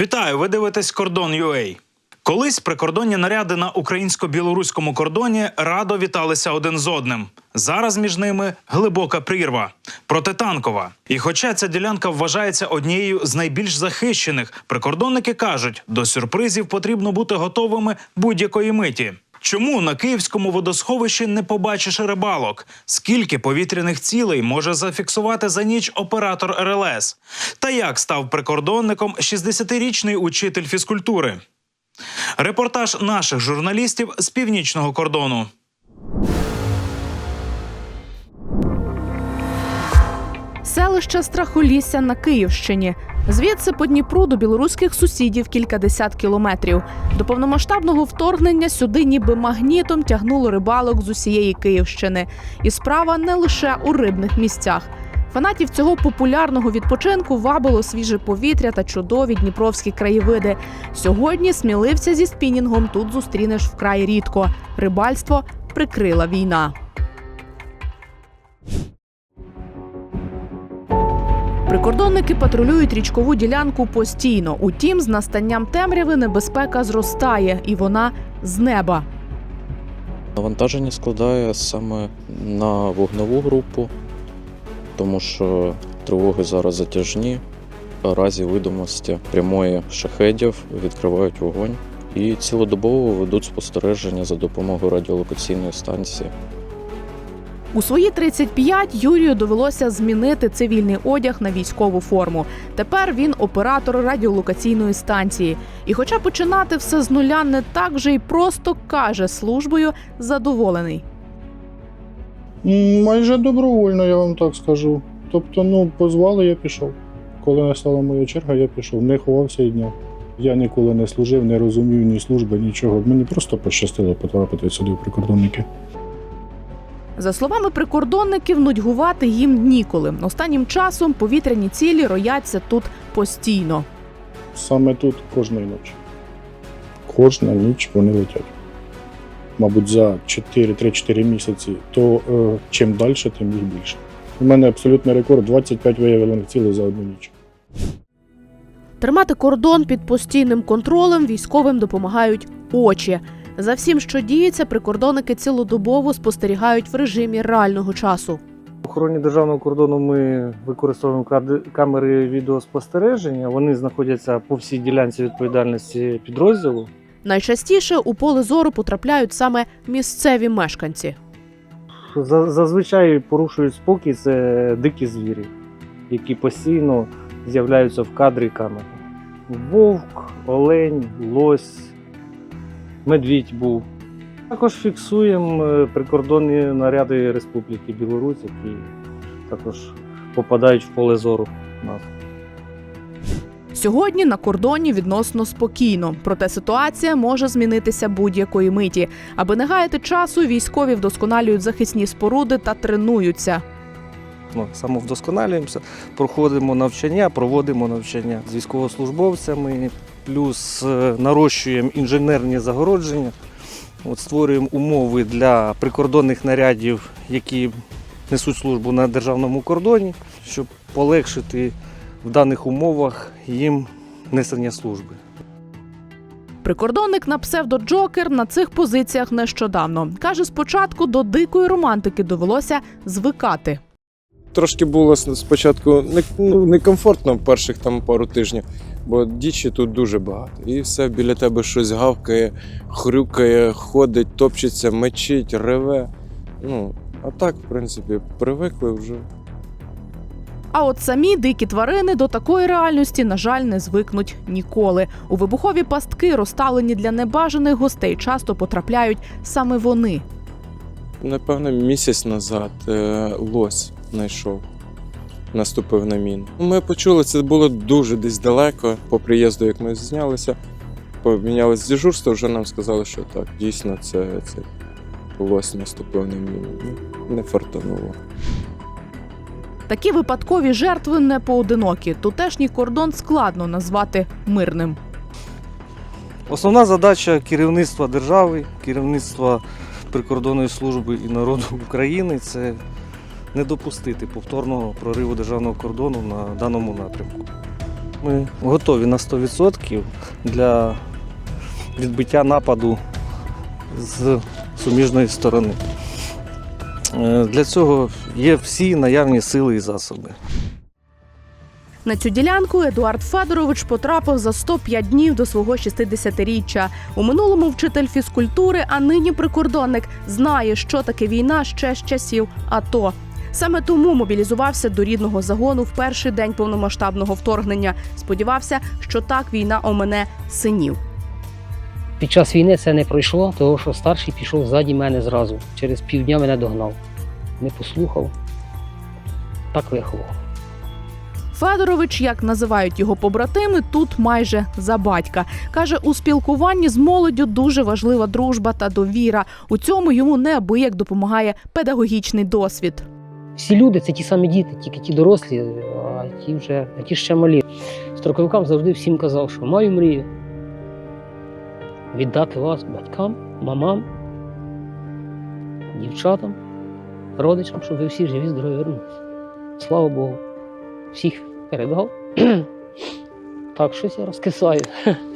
Вітаю! Ви дивитесь Кордон UA. Колись прикордонні наряди на українсько-білоруському кордоні радо віталися один з одним. Зараз між ними глибока прірва протитанкова. І хоча ця ділянка вважається однією з найбільш захищених, прикордонники кажуть, до сюрпризів потрібно бути готовими будь-якої миті. Чому на київському водосховищі не побачиш рибалок? Скільки повітряних цілей може зафіксувати за ніч оператор РЛС? Та як став прикордонником 60-річний учитель фізкультури? Репортаж наших журналістів з північного кордону. Селище Страхолісся на Київщині. Звідси по Дніпру до білоруських сусідів кількадесят кілометрів. До повномасштабного вторгнення сюди ніби магнітом тягнуло рибалок з усієї Київщини. І справа не лише у рибних місцях. Фанатів цього популярного відпочинку вабило свіже повітря та чудові дніпровські краєвиди. Сьогодні сміливця зі спінінгом тут зустрінеш вкрай рідко. Рибальство прикрила війна. Прикордонники патрулюють річкову ділянку постійно. Утім, з настанням темряви небезпека зростає, і вона з неба. Навантаження складає саме на вогневу групу, тому що тривоги зараз затяжні. Разі видимості прямої шахедів відкривають вогонь і цілодобово ведуть спостереження за допомогою радіолокаційної станції. У свої 35 Юрію довелося змінити цивільний одяг на військову форму. Тепер він оператор радіолокаційної станції. І, хоча починати все з нуля не так вже й просто каже службою задоволений. Майже добровольно, я вам так скажу. Тобто, ну, позвали, я пішов. Коли настала моя черга, я пішов, не ховався і дня. Я ніколи не служив, не розумів ні служби, нічого. Мені просто пощастило потрапити сюди в прикордонники. За словами прикордонників, нудьгувати їм ніколи. Останнім часом повітряні цілі рояться тут постійно. Саме тут кожної ночі. Кожна ніч вони летять. Мабуть, за 4-3-4 місяці, то е, чим далі, тим їх більше. У мене абсолютний рекорд 25 виявлених цілей за одну ніч. Тримати кордон під постійним контролем військовим допомагають очі. За всім, що діється, прикордонники цілодобово спостерігають в режимі реального часу. В охороні державного кордону ми використовуємо камери відеоспостереження. Вони знаходяться по всій ділянці відповідальності підрозділу. Найчастіше у поле зору потрапляють саме місцеві мешканці. Зазвичай порушують спокій це дикі звірі, які постійно з'являються в кадрі камери. Вовк, олень, лось, медвідь був. Також фіксуємо е, прикордонні наряди Республіки Білорусь, які також попадають в поле зору нас. Сьогодні на кордоні відносно спокійно, проте ситуація може змінитися будь-якої миті. Аби не гаяти часу, військові вдосконалюють захисні споруди та тренуються. ну, самовдосконалюємося, проходимо навчання, проводимо навчання з військовослужбовцями, плюс е, нарощуємо інженерні загородження, от, створюємо умови для прикордонних нарядів, які несуть службу на державному кордоні, щоб полегшити в даних умовах їм несення служби. Прикордонник на псевдо Джокер на цих позиціях нещодавно каже: спочатку до дикої романтики довелося звикати. Трошки було спочатку не- ну, некомфортно перших там пару тижнів, бо дічі тут дуже багато. І все біля тебе щось гавкає, хрюкає, ходить, топчеться, мечить, реве. Ну, а так, в принципі, привикли вже. А от самі дикі тварини до такої реальності, на жаль, не звикнуть ніколи. У вибухові пастки, розставлені для небажаних гостей, часто потрапляють саме вони. Напевно, місяць назад е, лось знайшов. Наступив на міну. Ми почули, це було дуже десь далеко. По приїзду, як ми знялися, помінялось дежурство, вже нам сказали, що так, дійсно, це, це лось наступив на міну. Ну, Не фартануло. Такі випадкові жертви не поодинокі. Тутешній кордон складно назвати мирним. Основна задача керівництва держави, керівництва прикордонної служби і народу України це не допустити повторного прориву державного кордону на даному напрямку. Ми готові на 100% для відбиття нападу з суміжної сторони. Е, Для цього є всі наявні сили і засоби. На цю ділянку Едуард Федорович потрапив за 105 днів до свого 60-річчя. У минулому вчитель фізкультури, а нині прикордонник, знає, що таке війна ще з часів АТО. Саме тому мобілізувався до рідного загону в перший день повномасштабного вторгнення. Сподівався, що так війна омене синів. Під час війни це не пройшло, тому що старший пішов ззаді мене зразу. Через півдня мене догнав. Не послухав. Так виховав. Федорович, як називають його побратими, тут майже за батька. Каже, у спілкуванні з молоддю дуже важлива дружба та довіра. У цьому йому неабияк допомагає педагогічний досвід. Всі люди це ті самі діти, тільки ті дорослі, а ті вже а ті ще малі. Строковикам завжди всім казав, що маю мрію віддати вас батькам, мамам, дівчатам, родичам, щоб ви всі живі, здорові вернулися. Слава Богу. Всіх передав. Так, щось я розкисаю.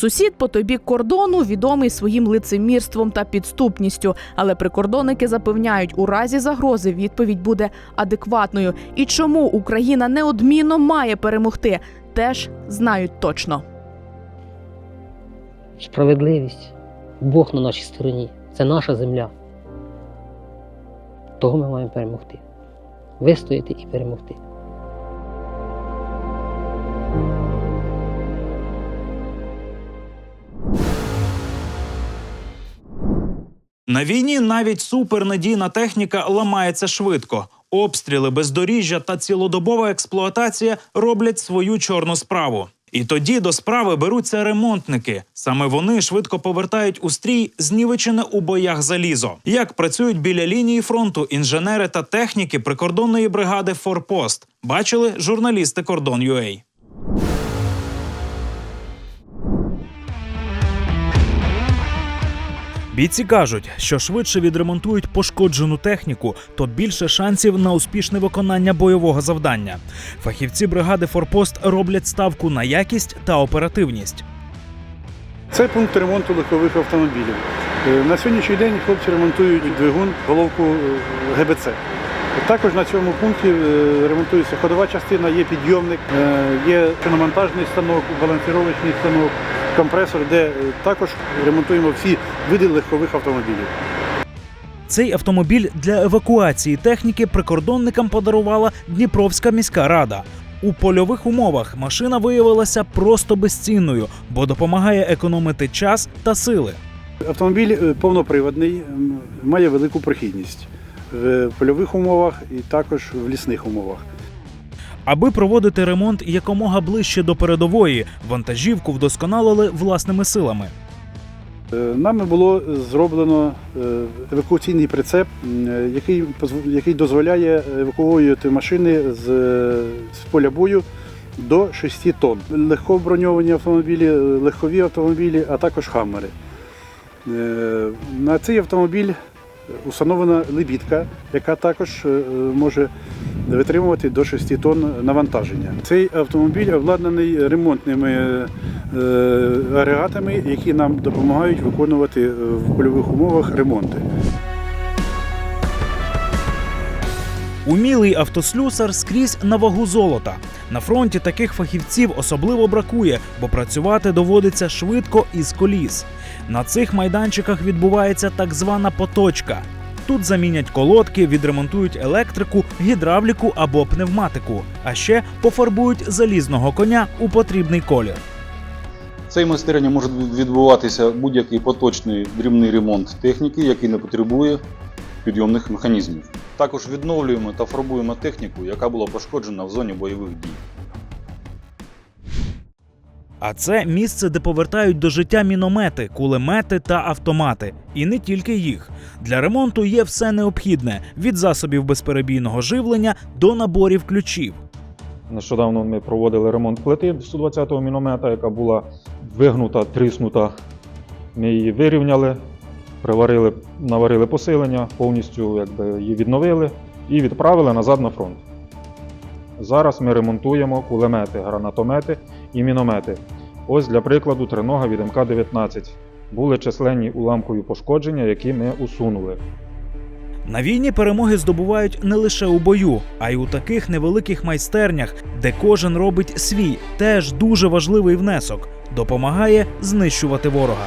Сусід по той бік кордону відомий своїм лицемірством та підступністю, але прикордонники запевняють, у разі загрози відповідь буде адекватною. І чому Україна неодмінно має перемогти, теж знають точно. Справедливість. Бог на нашій стороні. Це наша земля. Того ми маємо перемогти. Вистояти і перемогти. На війні навіть супернадійна техніка ламається швидко. Обстріли, бездоріжжя та цілодобова експлуатація роблять свою чорну справу. І тоді до справи беруться ремонтники. Саме вони швидко повертають у стрій знівечене у боях залізо. Як працюють біля лінії фронту інженери та техніки прикордонної бригади Форпост, бачили журналісти Кордон UA. Бійці кажуть, що швидше відремонтують пошкоджену техніку, то більше шансів на успішне виконання бойового завдання. Фахівці бригади Форпост роблять ставку на якість та оперативність. Це пункт ремонту легкових автомобілів. Е, На сьогоднішній день хлопці ремонтують двигун, головку е, ГБЦ. Також на цьому пункті е, ремонтується ходова частина, є підйомник, є шиномонтажний станок, балансировочний станок, компресор, де е, також ремонтуємо всі види легкових автомобілів. Цей автомобіль для евакуації техніки прикордонникам подарувала Дніпровська міська рада. У польових умовах машина виявилася просто безцінною, бо допомагає економити час та сили. Автомобіль е, повноприводний, має велику прохідність в польових умовах і також в лісних умовах. Аби проводити ремонт якомога ближче до передової, вантажівку вдосконалили власними силами. Е, Нами було зроблено е, евакуаційний прицеп, який, який дозволяє евакуювати машини з, з поля бою до 6 тонн. Легко броньовані автомобілі, е, легкові автомобілі, а також хаммери. На цей автомобіль установлена лебідка, яка також може витримувати до 6 тонн навантаження. Цей автомобіль обладнаний ремонтними е, агрегатами, які нам допомагають виконувати е, в польових умовах ремонти. Умілий автослюсар скрізь на вагу золота. На фронті таких фахівців особливо бракує, бо працювати доводиться швидко і з коліс. На цих майданчиках відбувається так звана поточка. Тут замінять колодки, відремонтують електрику, гідравліку або пневматику, а ще пофарбують залізного коня у потрібний колір. Цей майстерня може відбуватися будь-який поточний дрібний ремонт техніки, який не потребує підйомних механізмів. Також відновлюємо та фарбуємо техніку, яка була пошкоджена в зоні бойових дій. А це місце, де повертають до життя міномети, кулемети та автомати. І не тільки їх. Для ремонту є все необхідне: від засобів безперебійного живлення до наборів ключів. Нещодавно ми проводили ремонт плити 120-го міномета, яка була вигнута, тріснута. Ми її вирівняли, приварили, наварили посилення, повністю якби, її відновили і відправили назад на фронт. Зараз ми ремонтуємо кулемети, гранатомети і міномети. Ось для прикладу тринога від МК-19. Були численні уламкові пошкодження, які ми усунули. На війні перемоги здобувають не лише у бою, а й у таких невеликих майстернях, де кожен робить свій, теж дуже важливий внесок, допомагає знищувати ворога.